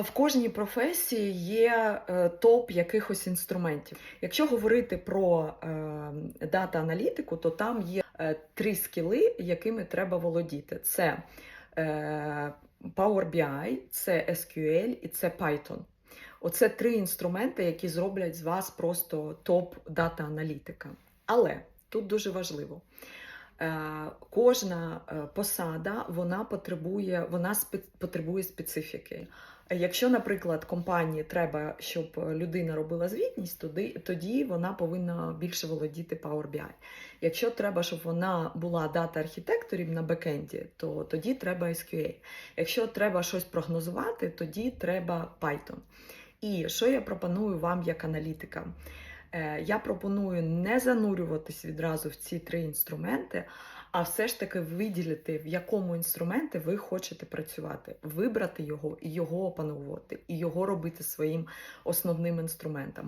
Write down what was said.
В кожній професії є е, топ якихось інструментів. Якщо говорити про е, дата-аналітику, то там є е, три скіли, якими треба володіти: це Power BI, це SQL і це Python. Оце три інструменти, які зроблять з вас просто топ дата-аналітика. Але тут дуже важливо. Е, Кожна е, посада вона потребує, вона потребує специфіки. Якщо, наприклад, компанії треба, щоб людина робила звітність, тоді, тоді вона повинна більше володіти Power BI. Якщо треба, щоб вона була дата архітекторів на бекенді, то тоді треба SQL. Якщо треба щось прогнозувати, тоді треба Python. І що я пропоную вам як аналітика? Е, Я пропоную не занурюватись відразу в ці три інструменти, а все ж таки виділити, в якому інструменті ви хочете працювати, вибрати його і його опановувати, і його робити своїм основним інструментом.